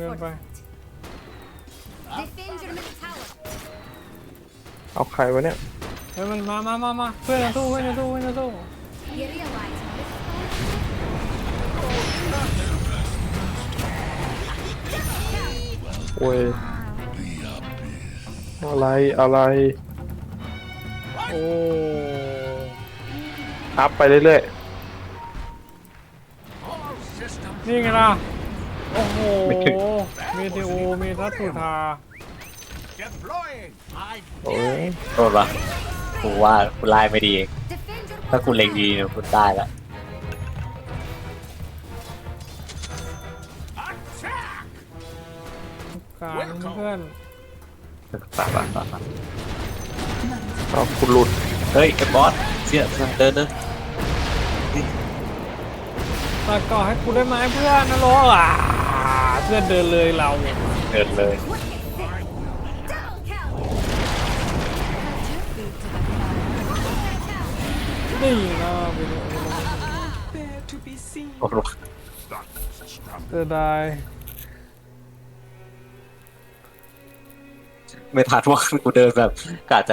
เกินไป Defend your middle tower. เอาใครวะเนี่ย เฮ้ยมันมามามามาเพื่อนจะสู้เพื่อนจะสู้เพื่อนจะสู้ You realize this โอ้ยอะไรอะไร โอ้อัพไปเรื่อยนี่ไงล่ะ โอ้โหมีทีโอมีทัตสุธาๆโอ้ยโทษปะกูว่ากูไล่ไม่ดีเอง defend your ถ้ากูเล็งดีเนี่ยกูได้ละการเพื่อนปะปะปะปะเอาคุณหลุด เฮ้ยไอ้บอสเสียเดินเดินตัดก่อให้กูได้ไหมเพื่อนนะโลอะเพื่อนเดินเลยเรา เดินเลย double kill. นี่นะไปเลยโอ้โหเสียดายไม่ทันว่ากูเดินแบบกะจะ